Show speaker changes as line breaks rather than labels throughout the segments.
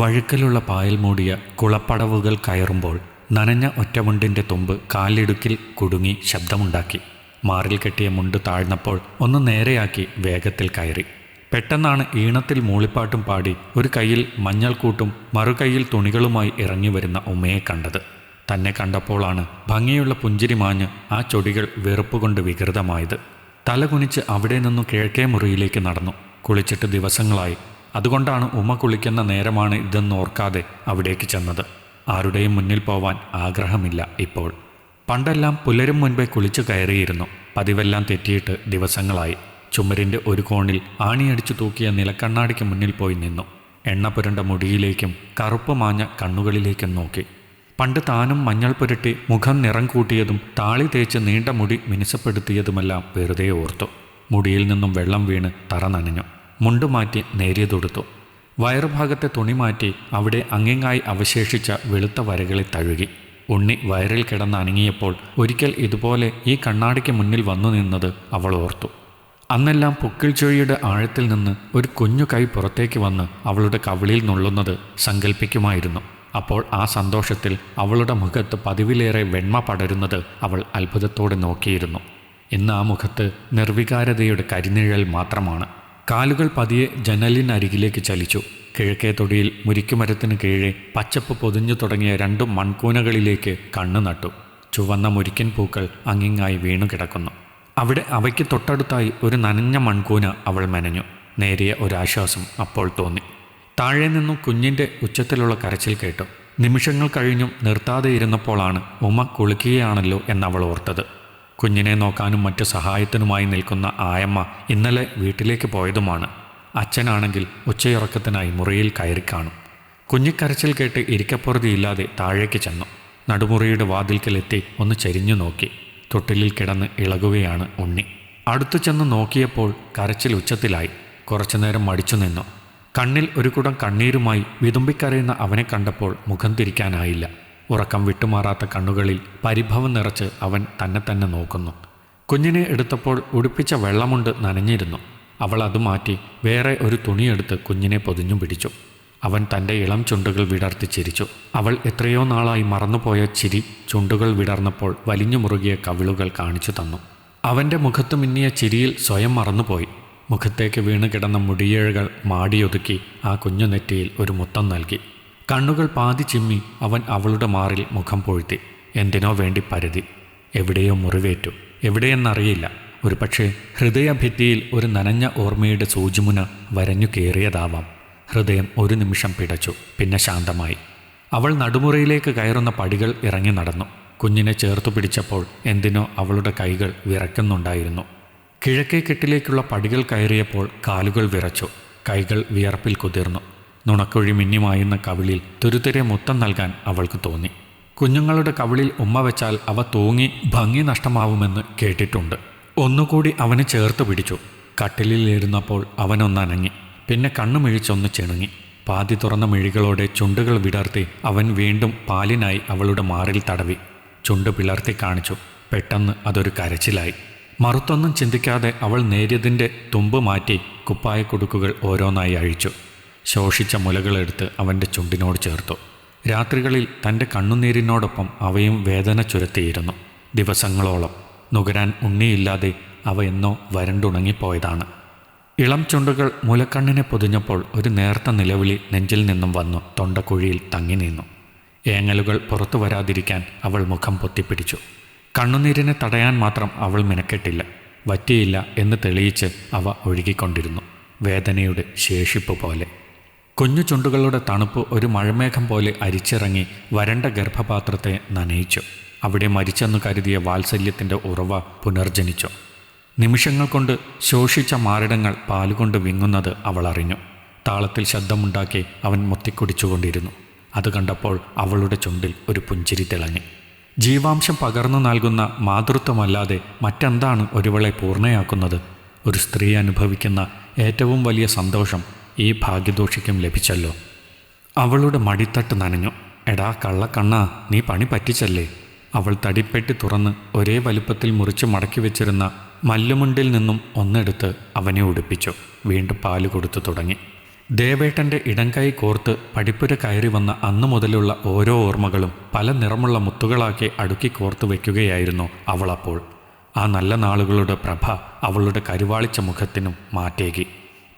വഴുക്കലുള്ള പായൽ മൂടിയ കുളപ്പടവുകൾ കയറുമ്പോൾ നനഞ്ഞ ഒറ്റമുണ്ടിന്റെ തുമ്പ് കാലിടുക്കിൽ കുടുങ്ങി ശബ്ദമുണ്ടാക്കി. മാറിൽ കെട്ടിയ മുണ്ട് താഴ്ന്നപ്പോൾ ഒന്ന് നേരെയാക്കി വേഗത്തിൽ കയറി. പെട്ടെന്നാണ് ഈണത്തിൽ മൂളിപ്പാട്ടും പാടി ഒരു കയ്യിൽ മഞ്ഞൾക്കൂട്ടും മറുകൈയിൽ തുണികളുമായി ഇറങ്ങി വരുന്ന ഉമ്മയെ കണ്ടത്. തന്നെ കണ്ടപ്പോഴാണ് ഭംഗിയുള്ള പുഞ്ചിരി മാഞ്ഞ് ആ ചൊടികൾ വെറുപ്പുകൊണ്ട് വികൃതമായത്. തലകുനിച്ച് അവിടെ നിന്നു കിഴക്കേ മുറിയിലേക്ക് നടന്നു. കുളിച്ചിട്ട് ദിവസങ്ങളായി. അതുകൊണ്ടാണ് ഉമ്മ കുളിക്കുന്ന നേരമാണ് ഇതെന്ന് ഓർക്കാതെ അവിടേക്ക് ചെന്നത്. ആരുടെയും മുന്നിൽ പോവാൻ ആഗ്രഹമില്ല ഇപ്പോൾ. പണ്ടെല്ലാം പുലരും മുൻപേ കുളിച്ചു കയറിയിരുന്നു. പതിവെല്ലാം തെറ്റിയിട്ട് ദിവസങ്ങളായി. ചുമരിന്റെ ഒരു കോണിൽ ആണിയടിച്ചു തൂക്കിയ നിലക്കണ്ണാടിക്ക് മുന്നിൽ പോയി നിന്നു. എണ്ണ പുരണ്ട മുടിയിലേക്കും കറുപ്പ് മാഞ്ഞ കണ്ണുകളിലേക്കും നോക്കി. പണ്ട് താനും മഞ്ഞൾ പുരട്ടി മുഖം നിറം കൂട്ടിയതും താളി തേച്ച് നീണ്ട മുടി മിനുസപ്പെടുത്തിയതുമെല്ലാം വെറുതെ ഓർത്തു. മുടിയിൽ നിന്നും വെള്ളം വീണ് തറ നനഞ്ഞു. മുണ്ട് മാറ്റി നേരിയതൊടുത്തു വയറുഭാഗത്തെ തുണി മാറ്റി അവിടെ അങ്ങിങ്ങായി അവശേഷിച്ച വെളുത്ത വരകളെ തഴുകി. ഉണ്ണി വയറിൽ കിടന്ന് അനങ്ങിയപ്പോൾ ഒരിക്കൽ ഇതുപോലെ ഈ കണ്ണാടിക്ക് മുന്നിൽ വന്നു നിന്നത് അവൾ ഓർത്തു. അന്നെല്ലാം പൊക്കിൽ ചുഴിയുടെ ആഴത്തിൽ നിന്ന് ഒരു കുഞ്ഞു കൈ പുറത്തേക്ക് വന്ന് അവളുടെ കവിളിൽ നുള്ളുന്നത് സങ്കല്പിക്കുമായിരുന്നു അപ്പോൾ ആ സന്തോഷത്തിൽ അവളുടെ മുഖത്ത് പതിവിലേറെ വെണ്മ പടരുന്നത് അവൾ അത്ഭുതത്തോടെ നോക്കിയിരുന്നു. ഇന്ന് ആ മുഖത്ത് നിർവികാരതയുടെ കരിനിഴൽ മാത്രമാണ്. കാലുകൾ പതിയെ ജനലിനരികിലേക്ക് ചലിച്ചു. കിഴക്കേ തൊടിയിൽ മുരിക്കുമരത്തിന് കീഴെ പച്ചപ്പ് പൊതിഞ്ഞു തുടങ്ങിയ രണ്ടു മൺകൂനകളിലേക്ക് കണ്ണു നട്ടു. ചുവന്ന മുരിക്കൻ പൂക്കൾ അങ്ങിങ്ങായി വീണു കിടക്കുന്നു. അവിടെ അവയ്ക്ക് തൊട്ടടുത്തായി ഒരു നനഞ്ഞ മൺകൂന അവൾ മെനഞ്ഞു. നേരിയ ഒരാശ്വാസം അപ്പോൾ തോന്നി. താഴെ നിന്നും കുഞ്ഞിന്റെ ഉച്ചത്തിലുള്ള കരച്ചിൽ കേട്ടു. നിമിഷങ്ങൾ കഴിഞ്ഞും നിർത്താതെ ഇരുന്നപ്പോഴാണ് ഉമ കുളിക്കുകയാണല്ലോ എന്നവൾ ഓർത്തത്. കുഞ്ഞിനെ നോക്കാനും മറ്റു സഹായത്തിനുമായി നിൽക്കുന്ന ആയമ്മ ഇന്നലെ വീട്ടിലേക്ക് പോയതുമാണ്. അച്ഛനാണെങ്കിൽ ഉച്ചയുറക്കത്തിനായി മുറിയിൽ കയറി കാണും. കുഞ്ഞിക്കരച്ചിൽ കേട്ട് ഇരിക്കപ്പുറതിയില്ലാതെ താഴേക്ക് ചെന്നു. നടുമുറിയുടെ വാതിൽക്കലെത്തി ഒന്ന് ചരിഞ്ഞു നോക്കി. തൊട്ടിലിൽ കിടന്ന് ഇളകുകയാണ് ഉണ്ണി. അടുത്തു ചെന്ന് നോക്കിയപ്പോൾ കരച്ചിൽ ഉച്ചത്തിലായി. കുറച്ചുനേരം മടിച്ചു നിന്നു. കണ്ണിൽ ഒരു കുടം കണ്ണീരുമായി വിതുമ്പിക്കരയുന്ന അവനെ കണ്ടപ്പോൾ മുഖം തിരിക്കാനായില്ല. ഉറക്കം വിട്ടുമാറാത്ത കണ്ണുകളിൽ പരിഭവം നിറച്ച് അവൻ തന്നെ തന്നെ നോക്കുന്നു. കുഞ്ഞിനെ എടുത്തപ്പോൾ ഉടുപ്പിച്ച വെള്ളമുണ്ട് നനഞ്ഞിരുന്നു. അവൾ അത് മാറ്റി വേറെ ഒരു തുണിയെടുത്ത് കുഞ്ഞിനെ പൊതിഞ്ഞു പിടിച്ചു. അവൻ തന്റെ ഇളം ചുണ്ടുകൾ വിടർത്തി ചിരിച്ചു. അവൾ എത്രയോ നാളായി മറന്നുപോയ ചിരി ചുണ്ടുകൾ വിടർന്നപ്പോൾ വലിഞ്ഞു മുറുകിയ കവിളുകൾ കാണിച്ചു തന്നു. അവന്റെ മുഖത്ത് മിന്നിയ ചിരിയിൽ സ്വയം മറന്നുപോയി. മുഖത്തേക്ക് വീണ് കിടന്ന മുടിയേഴുകൾ മാടിയൊതുക്കി ആ കുഞ്ഞു നെറ്റിയിൽ ഒരു മുത്തം നൽകി. കണ്ണുകൾ പാതി ചിമ്മി അവൻ അവളുടെ മാറിൽ മുഖം പൊഴുത്തി. എന്തിനോ വേണ്ടി പരുതി. എവിടെയോ മുറിവേറ്റു. എവിടെയെന്നറിയില്ല. ഒരുപക്ഷെ ഹൃദയഭിത്തിയിൽ ഒരു നനഞ്ഞ ഓർമ്മയുടെ സൂചിമുന വരഞ്ഞു കയറിയതാവാം. ഹൃദയം ഒരു നിമിഷം പിടച്ചു. പിന്നെ ശാന്തമായി. അവൾ നടുമുറയിലേക്ക് കയറുന്ന പടികൾ ഇറങ്ങി നടന്നു. കുഞ്ഞിനെ ചേർത്തു പിടിച്ചപ്പോൾ എന്തിനോ അവളുടെ കൈകൾ വിറയ്ക്കുന്നുണ്ടായിരുന്നു. കിഴക്കേ കെട്ടിലേക്കുള്ള പടികൾ കയറിയപ്പോൾ കാലുകൾ വിറച്ചു. കൈകൾ വിയർപ്പിൽ കുതിർന്നു. നുണക്കുഴി മിന്നിമായുന്ന കവിളിൽ തുരുത്തിരെ മുത്തം നൽകാൻ അവൾക്ക് തോന്നി. കുഞ്ഞുങ്ങളുടെ കവിളിൽ ഉമ്മ വെച്ചാൽ അവ തൂങ്ങി ഭംഗി നഷ്ടമാവുമെന്ന് കേട്ടിട്ടുണ്ട്. ഒന്നുകൂടി അവനെ ചേർത്ത് പിടിച്ചു. കട്ടിലിലിരുന്നപ്പോൾ അവനൊന്നനങ്ങി. പിന്നെ കണ്ണുമിഴിച്ചൊന്ന് ചിണുങ്ങി. പാതി തുറന്ന മിഴികളോടെ ചുണ്ടുകൾ വിടർത്തി അവൻ വീണ്ടും പാലിനായി അവളുടെ മാറിൽ തടവി. ചുണ്ട് പിളർത്തി കാണിച്ചു. പെട്ടെന്ന് അതൊരു കരച്ചിലായി. മറുത്തൊന്നും ചിന്തിക്കാതെ അവൾ നേരിയതിന്റെ തുമ്പ് മാറ്റി കുപ്പായ കുടുക്കുകൾ ഓരോന്നായി അഴിച്ചു. ശോഷിച്ച മുലകളെടുത്ത് അവന്റെ ചുണ്ടിനോട് ചേർത്തു. രാത്രികളിൽ തന്റെ കണ്ണുനീരിനോടൊപ്പം അവയും വേദന ചുരത്തിയിരുന്നു. ദിവസങ്ങളോളം നുകരാൻ ഉണ്ണിയില്ലാതെ അവ എന്നോ വരണ്ടുണങ്ങിപ്പോയതാണ്. ഇളം ചുണ്ടുകൾ മുലക്കണ്ണിനെ പൊതിഞ്ഞപ്പോൾ ഒരു നേർത്ത നിലവിളി നെഞ്ചിൽ നിന്നും വന്നു തൊണ്ടക്കുഴിയിൽ തങ്ങി നിന്നു. ഏങ്ങലുകൾ പുറത്തു വരാതിരിക്കാൻ അവൾ മുഖം പൊത്തിപ്പിടിച്ചു. കണ്ണുനീരിനെ തടയാൻ മാത്രം അവൾ മിനക്കെട്ടില്ല. വറ്റിയില്ല എന്ന് തെളിയിച്ച് അവ ഒഴുകിക്കൊണ്ടിരുന്നു. വേദനയുടെ ശേഷിപ്പ് പോലെ കുഞ്ഞു ചുണ്ടുകളുടെ തണുപ്പ് ഒരു മഴമേഘം പോലെ അരിച്ചിറങ്ങി വരണ്ട ഗർഭപാത്രത്തെ നനയിച്ചു. അവിടെ മരിച്ചെന്ന് കരുതിയ വാത്സല്യത്തിന്റെ ഉറവ പുനർജനിച്ചു. നിമിഷങ്ങൾ കൊണ്ട് ശോഷിച്ച മാറിടങ്ങൾ പാലുകൊണ്ട് വിങ്ങുന്നത് അവൾ അറിഞ്ഞു. താളത്തിൽ ശബ്ദമുണ്ടാക്കി അവൻ മുത്തിക്കുടിച്ചുകൊണ്ടിരുന്നു. അത് കണ്ടപ്പോൾ അവളുടെ ചുണ്ടിൽ ഒരു പുഞ്ചിരി തിളങ്ങി. ജീവാംശം പകർന്നു നൽകുന്ന മാതൃത്വമല്ലാതെ മറ്റെന്താണ് ഒരുവളെ പൂർണയാക്കുന്നത്? ഒരു സ്ത്രീ അനുഭവിക്കുന്ന ഏറ്റവും വലിയ സന്തോഷം ഈ ഭാഗ്യദോഷിക്കും ലഭിച്ചല്ലോ. അവളുടെ മടിത്തട്ട് നനഞ്ഞു. എടാ കള്ളക്കണ്ണ നീ പണി പറ്റിച്ചല്ലേ? അവൾ തടിപ്പെട്ടി തുറന്ന് ഒരേ വലുപ്പത്തിൽ മുറിച്ച് മടക്കി വെച്ചിരുന്ന മല്ലുമുണ്ടിൽ നിന്നും ഒന്നെടുത്ത് അവനെ ഉടുപ്പിച്ചു. വീണ്ടും പാൽ കൊടുത്തു തുടങ്ങി. ദേവേട്ടന്റെ ഇടംകൈ കോർത്ത് പടിപ്പുര കയറി വന്ന അന്നു മുതലുള്ള ഓരോ ഓർമ്മകളും പല നിറമുള്ള മുത്തുകളാക്കി അടുക്കി കോർത്ത് വയ്ക്കുകയായിരുന്നു അവളപ്പോൾ ആ നല്ല നാളുകളുടെ പ്രഭ അവളുടെ കരുവാളിച്ച മുഖത്തിനും മാറ്റേകി.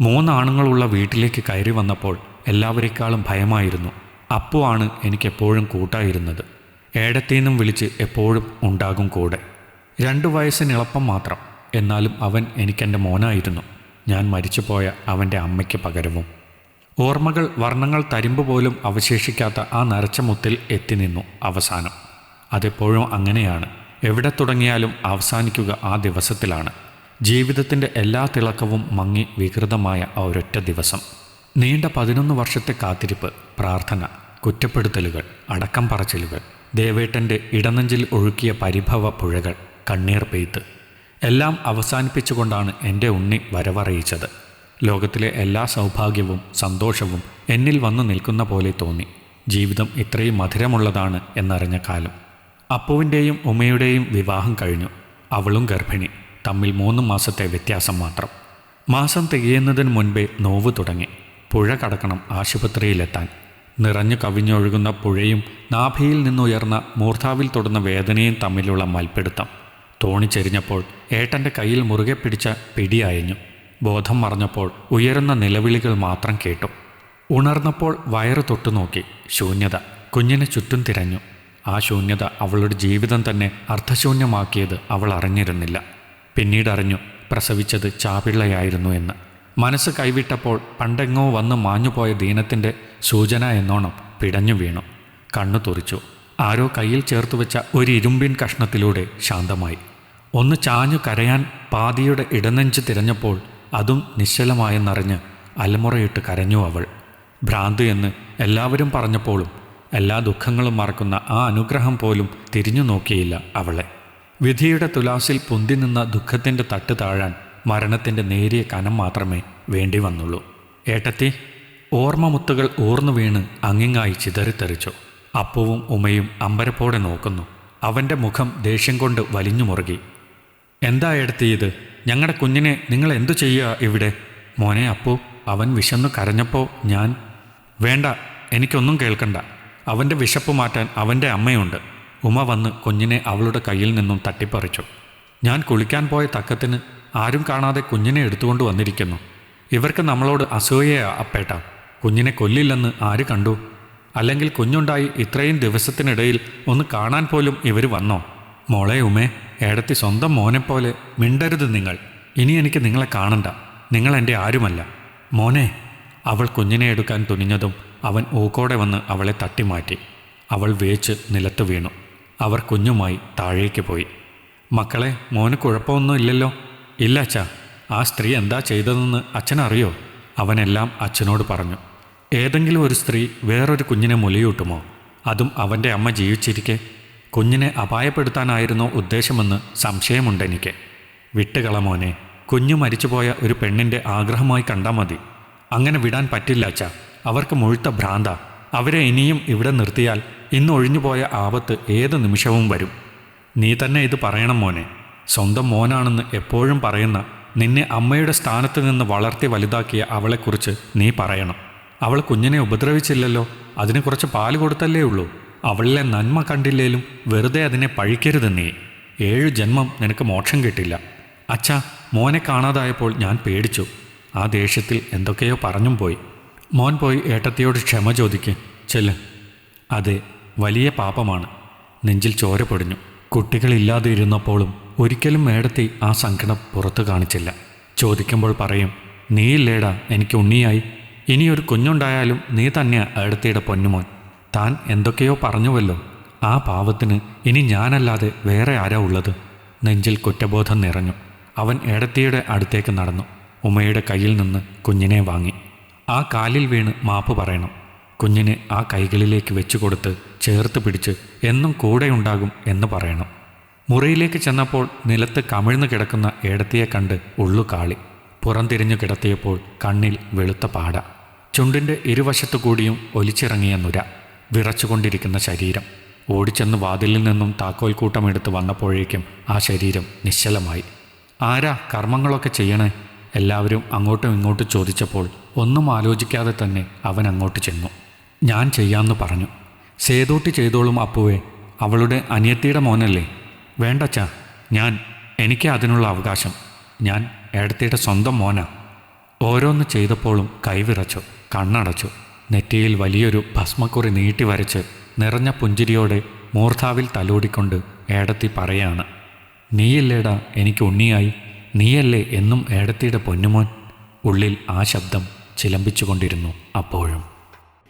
മൂന്നാണുങ്ങളുള്ള വീട്ടിലേക്ക് കയറി വന്നപ്പോൾ എല്ലാവരെക്കാളും ഭയമായിരുന്നു. അപ്പു ആണ് എനിക്കെപ്പോഴും കൂട്ടായിരുന്നത്. ഏടത്തേന്നും വിളിച്ച് എപ്പോഴും ഉണ്ടാകും കൂടെ. രണ്ടു വയസ്സിന് എളുപ്പം മാത്രം. എന്നാലും അവൻ എനിക്കെന്റെ മോനായിരുന്നു. ഞാൻ മരിച്ചുപോയ അവന്റെ അമ്മയ്ക്ക് പകരവും. ഓർമ്മകൾ വർണങ്ങൾ തരുമ്പ് പോലും അവശേഷിക്കാത്ത ആ നരച്ച മുത്തിൽ എത്തി നിന്നു അവസാനം. അതെപ്പോഴും അങ്ങനെയാണ്. എവിടെ തുടങ്ങിയാലും അവസാനിക്കുക ആ ദിവസത്തിലാണ്. ജീവിതത്തിന്റെ എല്ലാ തിളക്കവും മങ്ങി വികൃതമായ ആ ഒരൊറ്റ ദിവസം. നീണ്ട പതിനൊന്ന് വർഷത്തെ കാത്തിരിപ്പ് പ്രാർത്ഥന കുറ്റപ്പെടുത്തലുകൾ അടക്കം പറച്ചിലുകൾ ദേവേട്ടന്റെ ഇടനെഞ്ചിൽ ഒഴുക്കിയ പരിഭവ പുഴകൾ കണ്ണീർ പെയ്ത്ത്. എല്ലാം അവസാനിപ്പിച്ചുകൊണ്ടാണ് എന്റെ ഉണ്ണി വരവറിയിച്ചത്. ലോകത്തിലെ എല്ലാ സൗഭാഗ്യവും സന്തോഷവും എന്നിൽ വന്നു നിൽക്കുന്ന പോലെ തോന്നി. ജീവിതം ഇത്രയും മധുരമുള്ളതാണ് എന്നറിഞ്ഞ കാലം. അപ്പുവിന്റെയും ഉമ്മയുടെയും വിവാഹം കഴിഞ്ഞു. അവളും ഗർഭിണി. തമ്മിൽ മൂന്ന് മാസത്തെ വ്യത്യാസം മാത്രം. മാസം തികയുന്നതിന് മുൻപേ നോവ് തുടങ്ങി. പുഴ കടക്കണം ആശുപത്രിയിലെത്താൻ. നിറഞ്ഞു കവിഞ്ഞൊഴുകുന്ന പുഴയും നാഭിയിൽ നിന്നുയർന്ന മൂർധാവിൽ തൊടുന്ന വേദനയും തമ്മിലുള്ള മൽപ്പിടുത്തം. തോണി ചെരിഞ്ഞപ്പോൾ ഏട്ടന്റെ കയ്യിൽ മുറുകെ പിടിച്ച പിടിയായഞ്ഞു ബോധം മറഞ്ഞപ്പോൾ ഉയരുന്ന നിലവിളികൾ മാത്രം കേട്ടു. ഉണർന്നപ്പോൾ വയറ് തൊട്ടു നോക്കി. ശൂന്യത. കുഞ്ഞിനെ ചുറ്റും തിരഞ്ഞു. ആ ശൂന്യത അവളുടെ ജീവിതം തന്നെ അർത്ഥശൂന്യമാക്കിയത് അവൾ അറിഞ്ഞിരുന്നില്ല. പിന്നീട് അറിഞ്ഞു പ്രസവിച്ചത് ചാപിള്ളയായിരുന്നു എന്ന്. മനസ്സ് കൈവിട്ടപ്പോൾ പണ്ടെങ്ങോ വന്ന് മാഞ്ഞുപോയ ദീനത്തിന്റെ സൂചന എന്നോണം പിടഞ്ഞു വീണു. കണ്ണു തുറിച്ചു. ആരോ കയ്യിൽ ചേർത്ത് വെച്ച ഒരു ഇരുമ്പിൻ കഷ്ണത്തിലൂടെ ശാന്തമായി. ഒന്ന് ചാഞ്ഞു കരയാൻ പാതിയുടെ ഇടനെഞ്ച് തിരഞ്ഞപ്പോൾ അതും നിശ്ചലമായെന്നറിഞ്ഞ് അലമുറയിട്ട് കരഞ്ഞു അവൾ. ഭ്രാന്ത് എന്ന് എല്ലാവരും പറഞ്ഞപ്പോഴും എല്ലാ ദുഃഖങ്ങളും മറക്കുന്ന ആ അനുഗ്രഹം പോലും തിരിഞ്ഞു നോക്കിയില്ല അവളെ. വിധിയുടെ തുലാസിൽ പൊന്തി നിന്ന ദുഃഖത്തിന്റെ തട്ട് താഴാൻ മരണത്തിന്റെ നേരിയ കനം മാത്രമേ വേണ്ടി വന്നുള്ളൂ. ഏട്ടത്തി ഓർമ്മമുത്തുകൾ ഊർന്നു വീണ് അങ്ങിങ്ങായി ചിതറിത്തെറിച്ചു. അപ്പുവും ഉമയും അമ്പരപ്പോടെ നോക്കുന്നു. അവന്റെ മുഖം ദേഷ്യം കൊണ്ട് വലിഞ്ഞു മുറുകി. എന്താ എടുത്തി ഇത്? ഞങ്ങളുടെ കുഞ്ഞിനെ നിങ്ങൾ എന്തു ചെയ്യുക ഇവിടെ? മോനെ അപ്പു അവൻ വിശന്നു കരഞ്ഞപ്പോൾ ഞാൻ വേണ്ട എനിക്കൊന്നും കേൾക്കണ്ട. അവന്റെ വിശപ്പ് മാറ്റാൻ അവന്റെ അമ്മയുണ്ട്. ഉമ വന്ന് കുഞ്ഞിനെ അവളുടെ കയ്യിൽ നിന്നും തട്ടിപ്പറിച്ചു. ഞാൻ കുളിക്കാൻ പോയ തക്കത്തിന് ആരും കാണാതെ കുഞ്ഞിനെ എടുത്തുകൊണ്ട് വന്നിരിക്കുന്നു. ഇവർക്ക് നമ്മളോട് അസൂയയാ അപ്പേട്ട. കുഞ്ഞിനെ കൊല്ലില്ലെന്ന് ആര് കണ്ടു? അല്ലെങ്കിൽ കുഞ്ഞുണ്ടായി ഇത്രയും ദിവസത്തിനിടയിൽ ഒന്ന് കാണാൻ പോലും ഇവർ വന്നോ? മോളെ ഉമേ ഏടത്തി സ്വന്തം മോനെപ്പോലെ മിണ്ടരുത് നിങ്ങൾ. ഇനി എനിക്ക് നിങ്ങളെ കാണണ്ട. നിങ്ങൾ എന്റെ ആരുമല്ല. മോനെ. അവൾ കുഞ്ഞിനെ എടുക്കാൻ തുനിഞ്ഞതും അവൻ ഊക്കോടെ വന്ന് അവളെ തട്ടിമാറ്റി. അവൾ വേച്ച് നിലത്ത് വീണു. അവർ കുഞ്ഞുമായി താഴേക്ക് പോയി. മക്കളെ മോന് കുഴപ്പമൊന്നും ഇല്ലല്ലോ ഇല്ല അച്ഛാ. ആ സ്ത്രീ എന്താ ചെയ്തതെന്ന് അച്ഛനറിയോ? അവനെല്ലാം അച്ഛനോട് പറഞ്ഞു. ഏതെങ്കിലും ഒരു സ്ത്രീ വേറൊരു കുഞ്ഞിനെ മുലയൂട്ടുമോ? അതും അവന്റെ അമ്മ ജീവിച്ചിരിക്കെ. കുഞ്ഞിനെ അപായപ്പെടുത്താനായിരുന്നോ ഉദ്ദേശമെന്ന് സംശയമുണ്ടെനിക്ക്. വിട്ടുകള മോനെ കുഞ്ഞു മരിച്ചുപോയ ഒരു പെണ്ണിന്റെ ആഗ്രഹമായി കണ്ടാൽ മതി. അങ്ങനെ വിടാൻ പറ്റില്ല അച്ഛ. അവർക്ക് മുഴുത്ത ഭ്രാന്ത. അവരെ ഇനിയും ഇവിടെ നിർത്തിയാൽ ഇന്ന് ഒഴിഞ്ഞുപോയ ആപത്ത് ഏത് നിമിഷവും വരും. നീ തന്നെ ഇത് പറയണം മോനെ. സ്വന്തം മോനാണെന്ന് എപ്പോഴും പറയുന്ന നിന്നെ അമ്മയുടെ സ്ഥാനത്ത് നിന്ന് വളർത്തി വലുതാക്കിയ അവളെക്കുറിച്ച് നീ പറയണം. അവൾ കുഞ്ഞിനെ ഉപദ്രവിച്ചില്ലല്ലോ അതിനെ കുറച്ച് പാൽ കൊടുത്തല്ലേ ഉള്ളൂ. അവളിലെ നന്മ കണ്ടില്ലേലും വെറുതെ അതിനെ പഴിക്കരുത് നീ. ഏഴ് ജന്മം നിനക്ക് മോക്ഷം കിട്ടില്ല. അച്ഛാ മോനെ കാണാതായപ്പോൾ ഞാൻ പേടിച്ചു. ആ ദേഷ്യത്തിൽ എന്തൊക്കെയോ പറഞ്ഞും പോയി. മോൻ പോയി ഏട്ടത്തിയോട് ക്ഷമ ചോദിക്ക്. ചെല്ല്. അതെ വലിയ പാപമാണ്. നെഞ്ചിൽ ചോര പൊടിഞ്ഞു. കുട്ടികളില്ലാതെ ഇരുന്നപ്പോഴും ഒരിക്കലും മേടത്തി ആ സങ്കടം പുറത്തു കാണിച്ചില്ല. ചോദിക്കുമ്പോൾ പറയും നീയില്ലേടാ എനിക്ക് ഉണ്ണിയായി. ഇനിയൊരു കുഞ്ഞുണ്ടായാലും നീ തന്നെയാ ഏടത്തിയുടെ പൊന്നുമോൻ. താൻ എന്തൊക്കെയോ പറഞ്ഞുവല്ലോ. ആ പാവത്തിന് ഇനി ഞാനല്ലാതെ വേറെ ആരാ ഉള്ളത്? നെഞ്ചിൽ കുറ്റബോധം നിറഞ്ഞു. അവൻ ഏടത്തിയുടെ അടുത്തേക്ക് നടന്നു. ഉമ്മയുടെ കയ്യിൽ നിന്ന് കുഞ്ഞിനെ വാങ്ങി. ആ കാലിൽ വീണ് മാപ്പ് പറയണം. കുഞ്ഞിനെ ആ കൈകളിലേക്ക് വെച്ചു കൊടുത്ത് ചേർത്ത് പിടിച്ച് എന്നും കൂടെയുണ്ടാകും എന്ന് പറയണം. മുറിയിലേക്ക് ചെന്നപ്പോൾ നിലത്ത് കമിഴ്ന്നു കിടക്കുന്ന ഏടത്തിയെ കണ്ട് ഉള്ളു കാളി. പുറംതിരിഞ്ഞു കിടത്തിയപ്പോൾ കണ്ണിൽ വെളുത്ത പാട. ചുണ്ടിന്റെ ഇരുവശത്തു കൂടിയും ഒലിച്ചിറങ്ങിയ നുര. വിറച്ചുകൊണ്ടിരിക്കുന്ന ശരീരം. ഓടിച്ചെന്ന് വാതിലിൽ നിന്നും താക്കോൽ കൂട്ടമെടുത്ത് വന്നപ്പോഴേക്കും ആ ശരീരം നിശ്ചലമായി. ആരാ കർമ്മങ്ങളൊക്കെ ചെയ്യണേ? എല്ലാവരും അങ്ങോട്ടും ഇങ്ങോട്ടും ചോദിച്ചപ്പോൾ ഒന്നും ആലോചിക്കാതെ തന്നെ അവൻ അങ്ങോട്ട് ചെന്നു. ഞാൻ ചെയ്യാമെന്ന് പറഞ്ഞു. സേതൂട്ടി ചെയ്തോളും അപ്പുവേ. അവളുടെ അനിയത്തിയുടെ മോനല്ലേ. വേണ്ടച്ചാ ഞാൻ എനിക്ക് അതിനുള്ള അവകാശം. ഞാൻ ഏടത്തിയുടെ സ്വന്തം മോനാ. ഓരോന്ന് ചെയ്തപ്പോഴും കൈവിറച്ചു കണ്ണടച്ചു. നെറ്റിയിൽ വലിയൊരു ഭസ്മക്കുറി നീട്ടി വരച്ച് നിറഞ്ഞ പുഞ്ചിരിയോടെ മൂർധാവിൽ തലോടിക്കൊണ്ട് ഏടത്തി പറയാണ്. നീയല്ലേടാ എനിക്ക് ഉണ്ണിയായി. നീയല്ലേ എന്നും ഏടത്തിയുടെ പൊന്നുമോൻ? ഉള്ളിൽ ആ ശബ്ദം ചിലമ്പിച്ചുകൊണ്ടിരുന്നു അപ്പോഴും.